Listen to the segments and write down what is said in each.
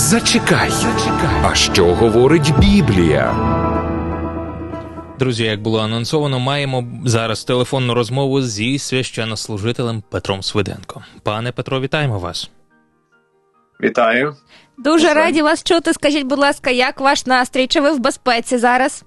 Зачекай, зачекай. А що говорить Біблія? Друзі, як було анонсовано, маємо зараз телефонну розмову зі священнослужителем Петром Свиденко. Пане Петро, вітаємо вас. Вітаю. Дуже Послань. раді вас чути. Скажіть, будь ласка, як ваш настрій? Чи ви в безпеці зараз?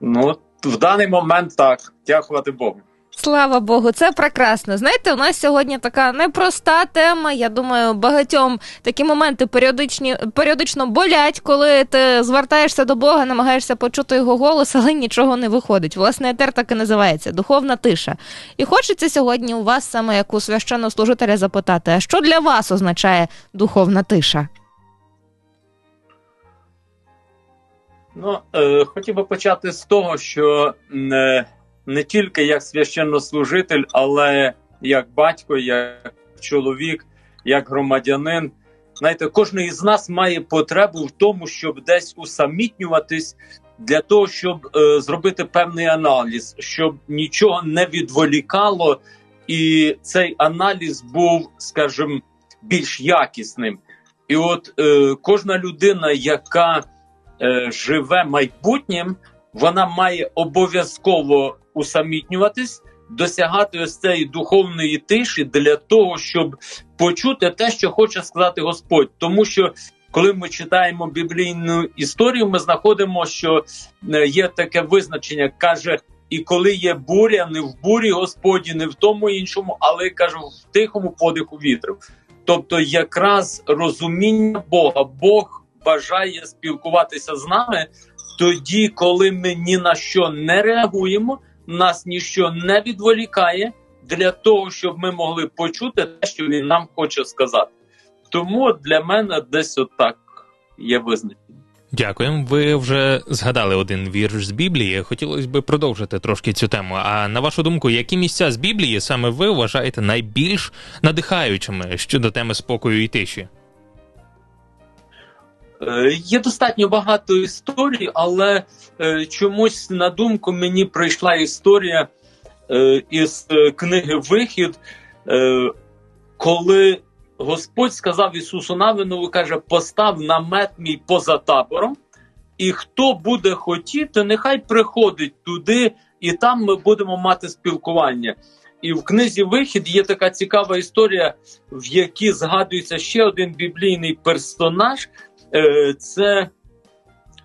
Ну, в даний момент так. Дякувати Богу. Слава Богу, це прекрасно. Знаєте, у нас сьогодні така непроста тема. Я думаю, багатьом такі моменти періодичні, періодично болять, коли ти звертаєшся до Бога, намагаєшся почути його голос, але нічого не виходить. Власне, етер так і називається духовна тиша. І хочеться сьогодні у вас, саме як у священнослужителя, запитати, а що для вас означає духовна тиша? Ну, е, хотів би почати з того, що не, не тільки як священнослужитель, але як батько, як чоловік, як громадянин. Знаєте, кожен із нас має потребу в тому, щоб десь усамітнюватись для того, щоб е, зробити певний аналіз, щоб нічого не відволікало, і цей аналіз був, скажімо, більш якісним. І от е, кожна людина, яка е, живе майбутнім, вона має обов'язково усамітнюватись, досягати ось цієї духовної тиші для того, щоб почути те, що хоче сказати Господь. Тому що коли ми читаємо біблійну історію, ми знаходимо, що е, є таке визначення, каже. І коли є буря, не в бурі Господі, не в тому іншому, але каже в тихому подиху вітру. Тобто, якраз розуміння Бога, Бог бажає спілкуватися з нами тоді, коли ми ні на що не реагуємо, нас ніщо не відволікає для того, щоб ми могли почути те, що він нам хоче сказати. Тому для мене десь отак є визначення. Дякуємо. Ви вже згадали один вірш з Біблії. Хотілося б продовжити трошки цю тему. А на вашу думку, які місця з Біблії саме ви вважаєте найбільш надихаючими щодо теми спокою і тиші? Е, Є достатньо багато історій, але е, чомусь на думку мені прийшла історія е, із книги Вихід, коли Господь сказав Ісусу Навинову, каже: постав намет мій поза табором, і хто буде хотіти, нехай приходить туди, і там ми будемо мати спілкування. І в книзі Вихід є така цікава історія, в якій згадується ще один біблійний персонаж. Е, це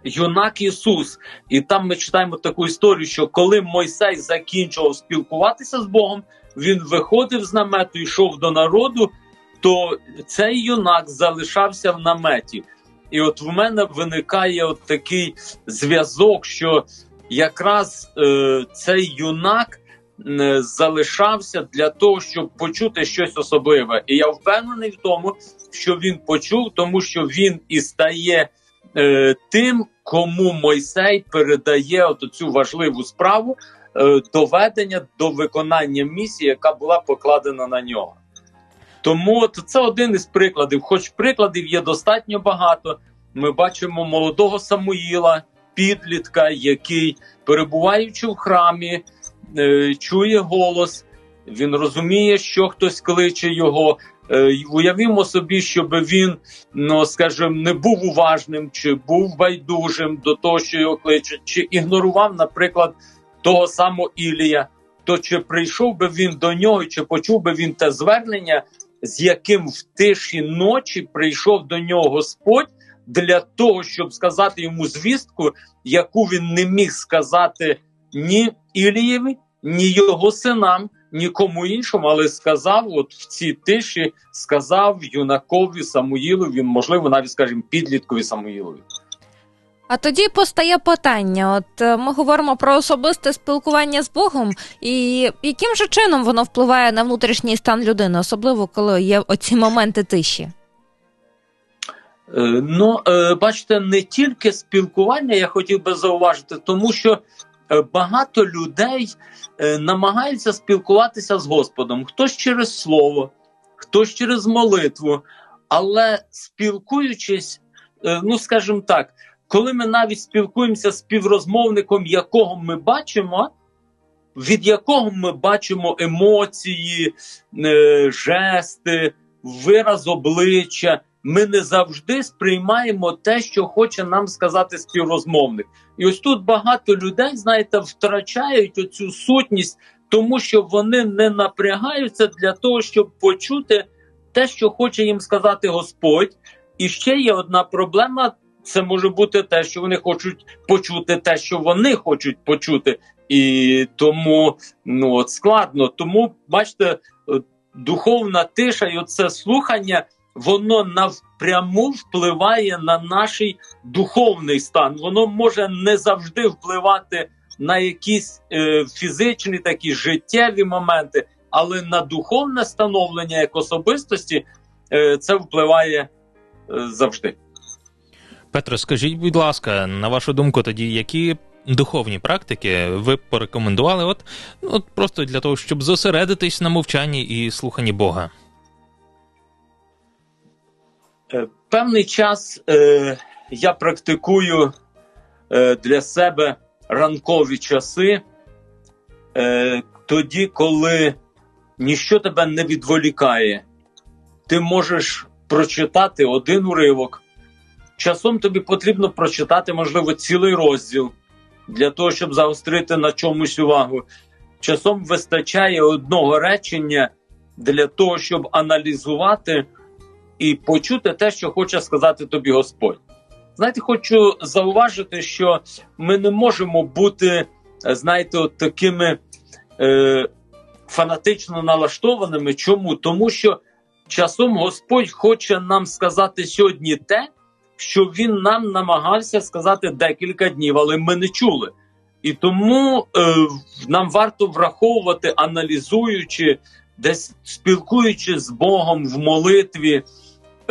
юнак Ісус. І там ми читаємо таку історію, що коли Мойсей закінчував спілкуватися з Богом, він виходив з намету, йшов до народу, то цей юнак залишався в наметі. І от в мене виникає от такий зв'язок, що якраз е, цей юнак е, залишався для того, щоб почути щось особливе. І я впевнений в тому, що він почув, тому що він і стає е, тим, кому Мойсей передає от цю важливу справу е, доведення до виконання місії, яка була покладена на нього. Тому от це один із прикладів. Хоч прикладів є достатньо багато. Ми бачимо молодого Самуїла, підлітка, який, перебуваючи в храмі, е, чує голос, він розуміє, що хтось кличе його. Е, Уявімо собі, щоб він, ну скажімо, не був уважним, чи був байдужим до того, що його кличуть, чи ігнорував, наприклад, того самого Ілія. То чи прийшов би він до нього, чи почув би він те звернення, з яким в тиші ночі прийшов до нього Господь для того, щоб сказати йому звістку, яку він не міг сказати ні Ілієві, ні його синам, нікому іншому, але сказав, от в цій тиші сказав юнакові Самуїлу, він, можливо, навіть скажімо, підліткові Самуїлові. А тоді постає питання: от е, ми говоримо про особисте спілкування з Богом, і яким же чином воно впливає на внутрішній стан людини, особливо коли є оці моменти тиші? Е, Ну, е, бачите, не тільки спілкування я хотів би зауважити, тому що багато людей е, намагаються спілкуватися з Господом. Хтось через слово, хтось через молитву, але спілкуючись, е, ну скажімо так, коли ми навіть спілкуємося з співрозмовником, якого ми бачимо, від якого ми бачимо емоції, е, жести, вираз обличчя ми не завжди сприймаємо те, що хоче нам сказати співрозмовник. І ось тут багато людей, знаєте, втрачають оцю сутність, тому що вони не напрягаються для того, щоб почути те, що хоче їм сказати Господь. І ще є одна проблема: це може бути те, що вони хочуть почути, те, що вони хочуть почути. І тому ну от складно. Тому бачите, духовна тиша і оце слухання, воно напряму впливає на наш духовний стан. Воно може не завжди впливати на якісь е, фізичні такі життєві моменти, але на духовне становлення як особистості е, це впливає е, завжди. Петро, скажіть, будь ласка, на вашу думку, тоді які духовні практики ви б порекомендували? От, от просто для того, щоб зосередитись на мовчанні і слуханні Бога? Е, Певний час е, я практикую е, для себе ранкові часи, е, тоді, коли ніщо тебе не відволікає. Ти можеш прочитати один уривок. Часом тобі потрібно прочитати, можливо, цілий розділ для того, щоб загострити на чомусь увагу. Часом вистачає одного речення для того, щоб аналізувати і почути те, що хоче сказати тобі Господь. Знаєте, хочу зауважити, що ми не можемо бути, знаєте, от такими е, фанатично налаштованими. Чому? Тому що часом Господь хоче нам сказати сьогодні те, що він нам намагався сказати декілька днів, але ми не чули. І тому е, нам варто враховувати, аналізуючи, десь спілкуючись з Богом в молитві, е,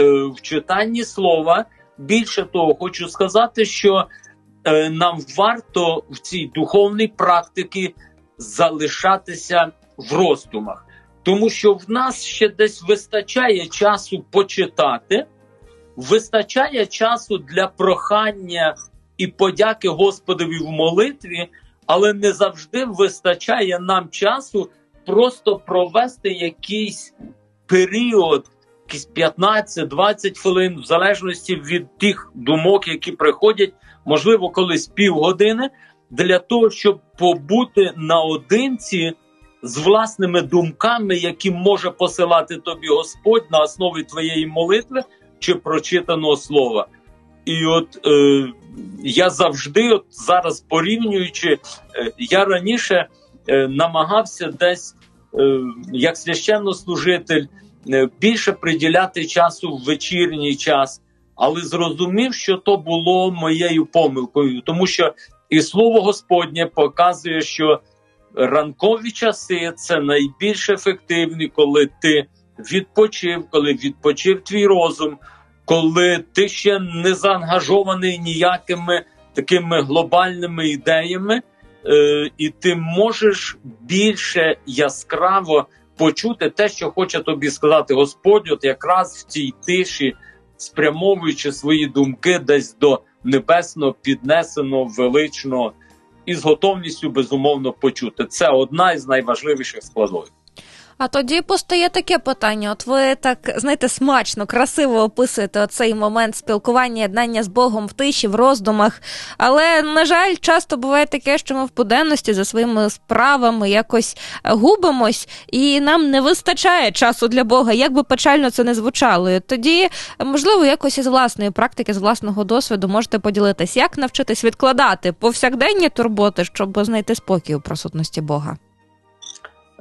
в читанні слова. Більше того, хочу сказати, що е, нам варто в цій духовній практиці залишатися в роздумах, тому що в нас ще десь вистачає часу почитати, вистачає часу для прохання і подяки Господові в молитві, але не завжди вистачає нам часу просто провести якийсь період, 15-20 хвилин, в залежності від тих думок, які приходять, можливо, колись півгодини, для того, щоб побути наодинці з власними думками, які може посилати тобі Господь на основі твоєї молитви чи прочитаного слова. І от е, я завжди, от зараз порівнюючи, е, я раніше е, намагався десь е, як священнослужитель більше приділяти часу в вечірній час, але зрозумів, що то було моєю помилкою, тому що і слово Господнє показує, що ранкові часи це найбільш ефективні, коли ти відпочив, коли відпочив твій розум, коли ти ще не заангажований ніякими такими глобальними ідеями, е, і ти можеш більше яскраво почути те, що хоче тобі сказати Господь, от якраз в цій тиші, спрямовуючи свої думки десь до небесного, піднесеного, величного і з готовністю безумовно почути. Це одна із найважливіших складових. А тоді постає таке питання: от ви так знаєте, смачно, красиво описуєте оцей момент спілкування, єднання з Богом в тиші, в роздумах. Але, на жаль, часто буває таке, що ми в буденності за своїми справами якось губимось, і нам не вистачає часу для Бога, як би печально це не звучало. І Тоді, можливо, якось із власної практики, з власного досвіду можете поділитись, як навчитись відкладати повсякденні турботи, щоб знайти спокій у присутності Бога.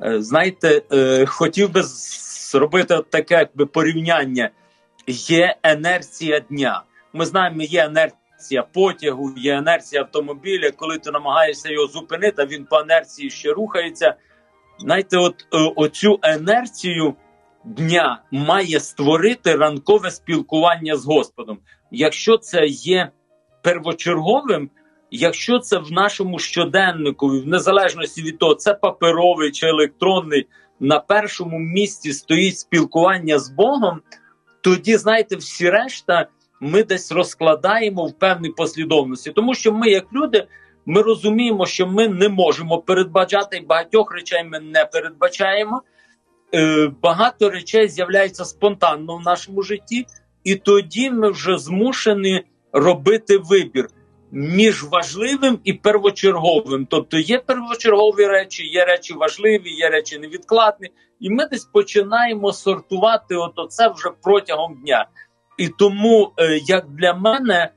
Е, Знаєте, е, хотів би зробити таке якби порівняння. Є інерція дня. Ми знаємо, є інерція потягу, є інерція автомобіля. Коли ти намагаєшся його зупинити, а він по інерції ще рухається. Знаєте, от е, оцю інерцію дня має створити ранкове спілкування з Господом. Якщо це є первочерговим, якщо це в нашому щоденнику, в незалежності від того, це паперовий чи електронний, на першому місці стоїть спілкування з Богом, тоді, знаєте, всі решта ми десь розкладаємо в певній послідовності. Тому що ми, як люди, ми розуміємо, що ми не можемо передбачати, багатьох речей ми не передбачаємо. Е, Багато речей з'являються спонтанно в нашому житті. і тоді ми вже змушені робити вибір між важливим і первочерговим. Тобто є первочергові речі, є речі важливі, є речі невідкладні, і ми десь починаємо сортувати от це вже протягом дня. І тому, е, як для мене,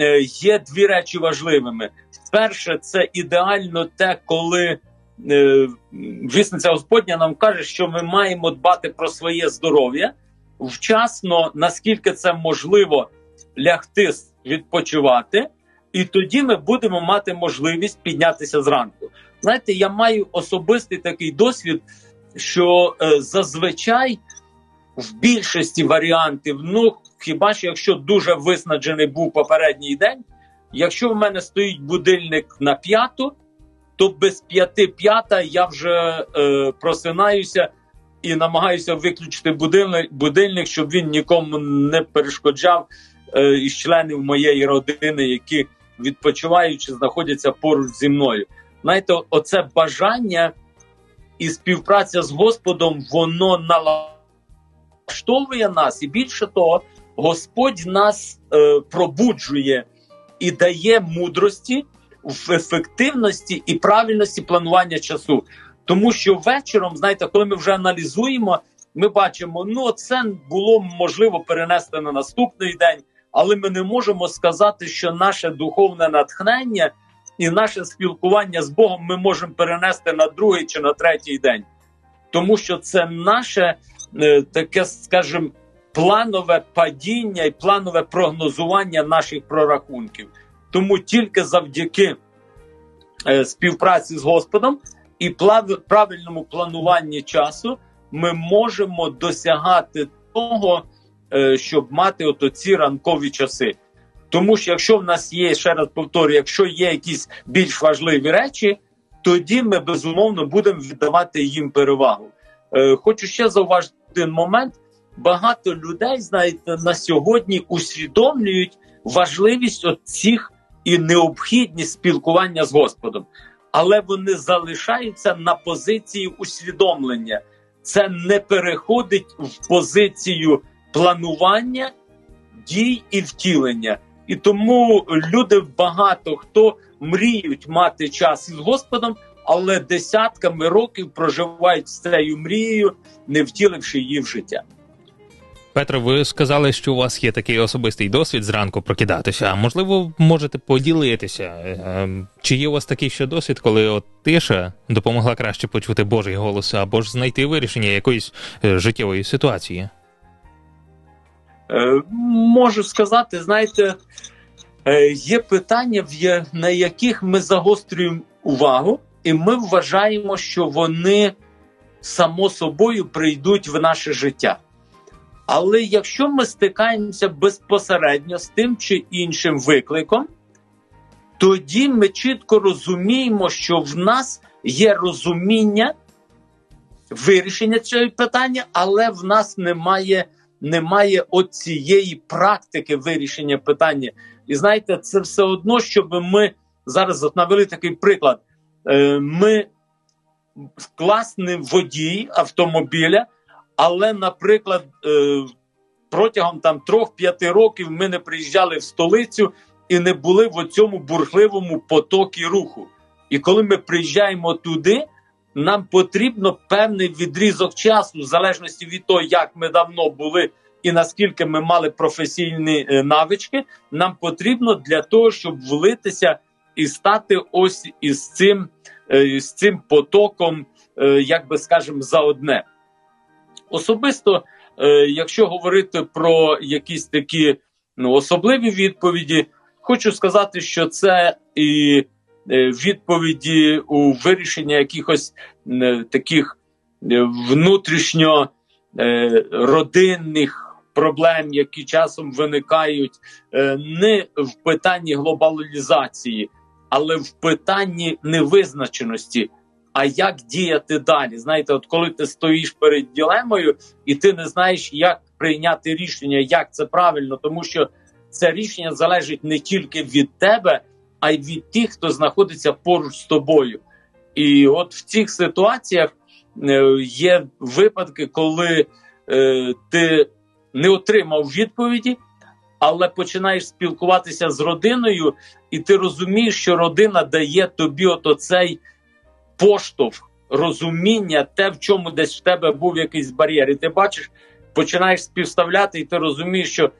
е, є дві речі важливими. Перше, це ідеально те, коли е, вісниця Господня нам каже, що ми маємо дбати про своє здоров'я вчасно, наскільки це можливо, лягти відпочивати, і тоді ми будемо мати можливість піднятися зранку. Знаєте, я маю особистий такий досвід, що е, зазвичай в більшості варіантів, ну хіба що якщо дуже виснаджений був попередній день, якщо в мене стоїть будильник на п'яту, то без п'яти п'ята я вже е, просинаюся і намагаюся виключити будильник, будильник, щоб він нікому не перешкоджав е, із членів моєї родини, які відпочиваючи, знаходяться поруч зі мною. Знаєте, оце бажання і співпраця з Господом, воно налаштовує нас, і більше того, Господь нас е, пробуджує і дає мудрості в ефективності і правильності планування часу. Тому що вечором, знаєте, коли ми вже аналізуємо, ми бачимо, ну це було можливо перенести на наступний день, але ми не можемо сказати, що наше духовне натхнення і наше спілкування з Богом ми можемо перенести на другий чи на третій день, тому що це наше е, таке, скажімо, планове падіння і планове прогнозування наших прорахунків. Тому тільки завдяки е, співпраці з Господом і правильному плануванні часу ми можемо досягати того, щоб мати ото ці ранкові часи. Тому що якщо в нас є, ще раз повторюю, якщо є якісь більш важливі речі, тоді ми безумовно будемо віддавати їм перевагу. Е, хочу ще зауважити один момент: багато людей, знаєте, на сьогодні усвідомлюють важливість цих і необхідність спілкування з Господом, але вони залишаються на позиції усвідомлення. Це не переходить в позицію планування, дій і втілення. І тому люди багато хто мріють мати час із Господом, але десятками років проживають з цією мрією, не втіливши її в життя. Петро, ви сказали, що у вас є такий особистий досвід зранку прокидатися. А можливо, можете поділитися? Ем, чи є у вас такий ще досвід, коли от тиша допомогла краще почути Божий голос або ж знайти вирішення якоїсь е, життєвої ситуації? Е, можу сказати, знаєте, е, є питання, на яких ми загострюємо увагу, і ми вважаємо, що вони само собою прийдуть в наше життя. Але якщо ми стикаємося безпосередньо з тим чи іншим викликом, тоді ми чітко розуміємо, що в нас є розуміння вирішення цього питання, але в нас немає немає оцієї практики вирішення питання. І знаєте, це все одно, щоб ми зараз от навели такий приклад. Е, ми класний водій автомобіля. Але, наприклад, е, протягом там трьох-п'яти років ми не приїжджали в столицю і не були в цьому бурхливому потокі руху. І коли ми приїжджаємо туди, нам потрібно певний відрізок часу, в залежності від того, як ми давно були і наскільки ми мали професійні е, навички, нам потрібно для того, щоб влитися і стати ось із цим, е, із цим потоком, як би скажемо, за одне. Особисто, е, якщо говорити про якісь такі ну, особливі відповіді, хочу сказати, що це і е, відповіді у вирішенні якихось е, таких е, внутрішньо е, родинних проблем, які часом виникають, е, не в питанні глобалізації, але в питанні невизначеності а як діяти далі. Знаєте, от коли ти стоїш перед ділемою, і ти не знаєш, як прийняти рішення, як це правильно, тому що це рішення залежить не тільки від тебе, а й від тих, хто знаходиться поруч з тобою. І от в цих ситуаціях е, є випадки, коли е, ти не отримав відповіді, але починаєш спілкуватися з родиною, і ти розумієш, що родина дає тобі от оцей поштовх, розуміння, те, в чому десь в тебе був якийсь бар'єр. І ти бачиш, починаєш співставляти, і ти розумієш, що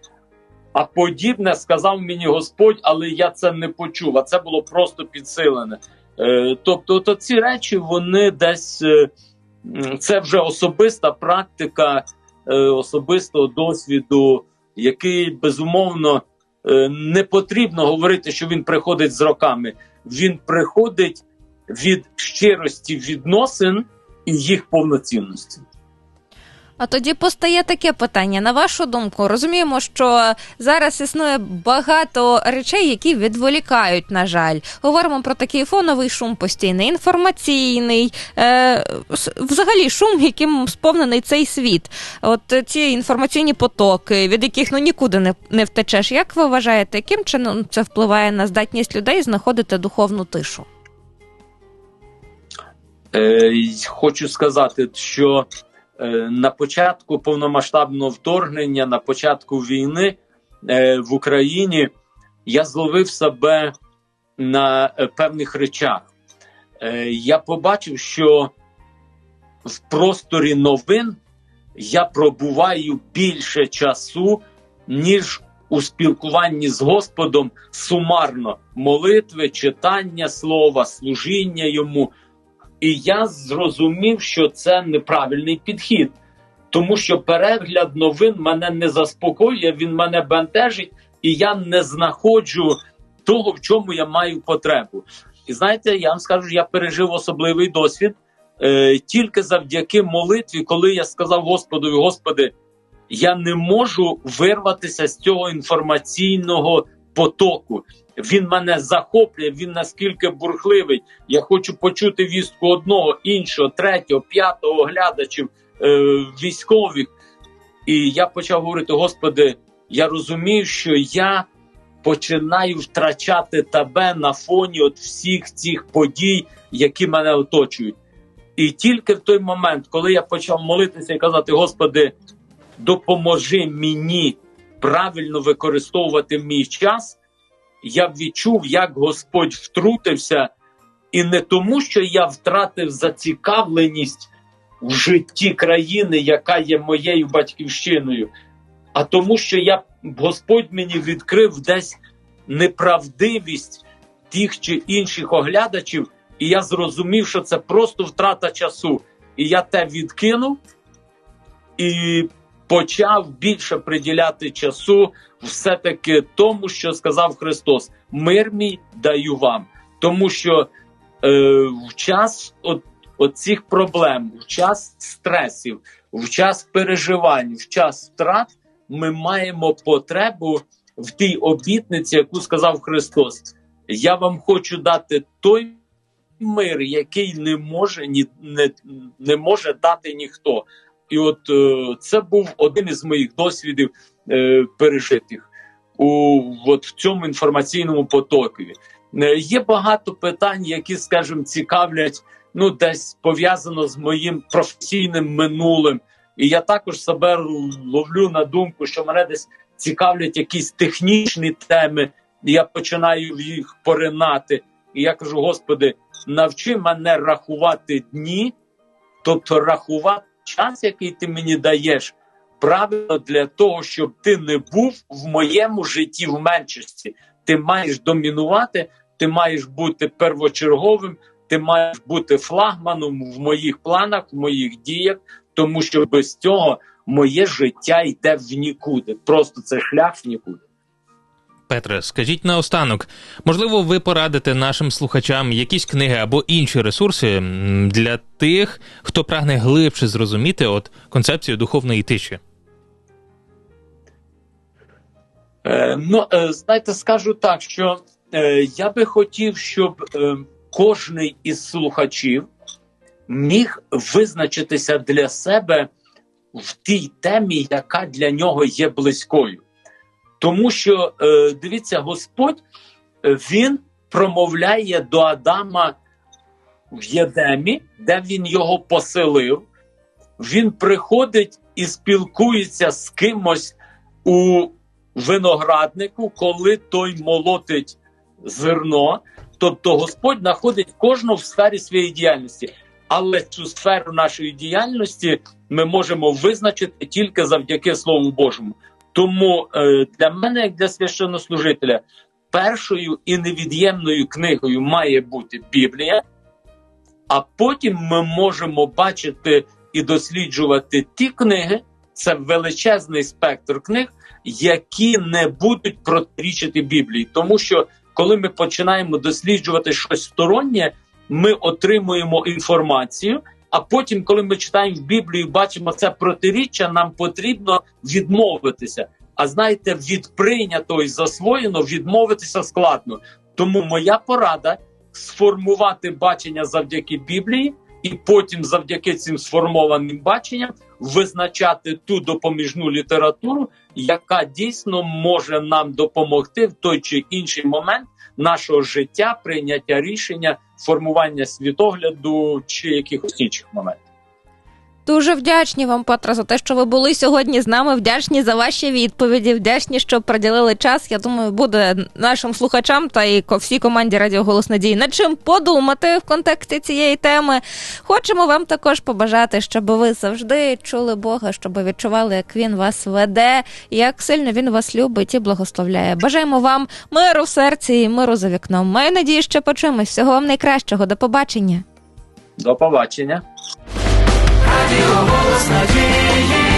а подібне сказав мені Господь, але я це не почув. А це було просто підсилене. Е, тобто, то ці речі вони десь е, це вже особиста практика е, особистого досвіду, який безумовно не потрібно говорити, що він приходить з роками. Він приходить від щирості відносин і їх повноцінності. А тоді постає таке питання. На вашу думку, розуміємо, що зараз існує багато речей, які відволікають, на жаль. Говоримо про такий фоновий шум постійний, інформаційний, е, взагалі шум, яким сповнений цей світ. От ці інформаційні потоки, від яких ну нікуди не, не втечеш. Як ви вважаєте, яким чином це впливає на здатність людей знаходити духовну тишу? Е, хочу сказати, що на початку повномасштабного вторгнення, на початку війни е, в Україні я зловив себе на е, певних речах. Е, я побачив, що в просторі новин я пробуваю більше часу, ніж у спілкуванні з Господом сумарно молитви, читання слова, служіння йому. І я зрозумів, що це неправильний підхід, тому що перегляд новин мене не заспокоює, він мене бентежить, і я не знаходжу того, в чому я маю потребу. І знаєте, я вам скажу, я пережив особливий досвід е, тільки завдяки молитві, коли я сказав Господу, Господи, я не можу вирватися з цього інформаційного потоку. Він мене захоплює, він наскільки бурхливий. Я хочу почути вістку одного, іншого, третього, п'ятого глядачів, е, військових. І я почав говорити: Господи, я розумію, що я починаю втрачати тебе на фоні от всіх цих подій, які мене оточують. І тільки в той момент, коли я почав молитися і казати: Господи, допоможи мені правильно використовувати мій час, я відчув, як Господь втрутився, і не тому, що я втратив зацікавленість в житті країни, яка є моєю батьківщиною, а тому, що я Господь мені відкрив десь неправдивість тих чи інших оглядачів, і я зрозумів, що це просто втрата часу. І я те відкинув і почав більше приділяти часу все-таки тому, що сказав Христос: мир мій даю вам. Тому що е, в час от, от цих проблем, в час стресів, в час переживань, в час втрат, ми маємо потребу в тій обітниці, яку сказав Христос. Я вам хочу дати той мир, який не може ні не, не може дати ніхто. І от е, це був один із моїх досвідів е, пережитих у от в цьому інформаційному потокові. Е, є багато питань, які, скажімо, цікавлять, ну десь пов'язано з моїм професійним минулим. І я також себе ловлю на думку, що мене десь цікавлять якісь технічні теми, і я починаю їх поринати. І я кажу: Господи, навчи мене рахувати дні, тобто рахувати час, який ти мені даєш, правильно для того, щоб ти не був в моєму житті в меншості. Ти маєш домінувати, ти маєш бути первочерговим, ти маєш бути флагманом в моїх планах, в моїх діях, тому що без цього моє життя йде в нікуди. Просто це шлях в нікуди. Петре, скажіть наостанок, можливо, ви порадите нашим слухачам якісь книги або інші ресурси для тих, хто прагне глибше зрозуміти от концепцію духовної тиші. Е, ну, е, знаєте, скажу так, що е, я би хотів, щоб е, кожний із слухачів міг визначитися для себе в тій темі, яка для нього є близькою. Тому що е, дивіться, Господь е, він промовляє до Адама в Єдемі, де він його поселив. він приходить і спілкується з кимось у винограднику, коли той молотить зерно. Тобто Господь знаходить кожного в сфері своєї діяльності. Але цю сферу нашої діяльності ми можемо визначити тільки завдяки Слову Божому. Тому е, для мене, як для священнослужителя, першою і невід'ємною книгою має бути Біблія, а потім ми можемо бачити і досліджувати ті книги, це величезний спектр книг, які не будуть протирічити Біблії. Тому що коли ми починаємо досліджувати щось стороннє, ми отримуємо інформацію. А потім, коли ми читаємо Біблію, бачимо це протиріччя, нам потрібно відмовитися. А знаєте, від прийнятого і засвоєно відмовитися складно. Тому моя порада сформувати бачення завдяки Біблії, і потім, завдяки цим сформованим баченням, визначати ту допоміжну літературу, яка дійсно може нам допомогти в той чи інший момент нашого життя, прийняття рішення, формування світогляду чи якихось інших моментів. Дуже вдячні вам, Петро, за те, що ви були сьогодні з нами. Вдячні за ваші відповіді. Вдячні, що приділили час. Я думаю, буде нашим слухачам та і всій команді Радіо Голос Надії над чим подумати в контексті цієї теми. Хочемо вам також побажати, щоб ви завжди чули Бога, щоб відчували, як він вас веде, як сильно він вас любить і благословляє. Бажаємо вам миру в серці і миру за вікном. Маю надію, що почуємось. Всього вам найкращого. До побачення. До побачення. Радіо голос надії.